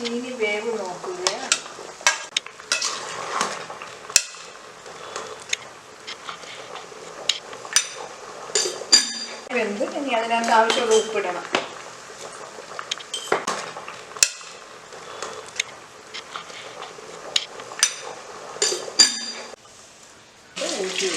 ചീനി വേവ് നോക്കുക വെന്ത് ഇനി അതിനകത്ത് ആവശ്യമുള്ള ഉപ്പിടണം. ഊറ്റി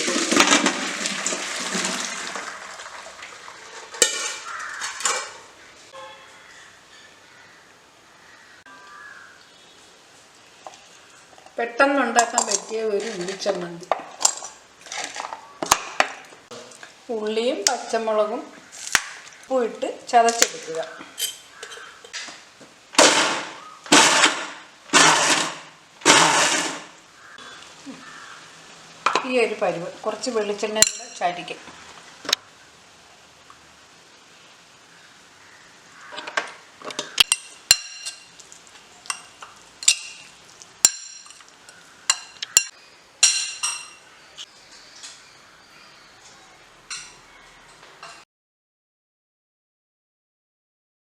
പെട്ടെന്ന് ഉണ്ടാക്കാൻ പറ്റിയ ഒരു ഉള്ളിച്ചമ്മന്തി ഉള്ളിയും പച്ചമുളകും ഉപ്പും ഇട്ട് ചതച്ചെടുക്കുക. ഈ ഒരു പരുവ് കുറച്ച് വെളിച്ചെണ്ണ ചാരിക്കും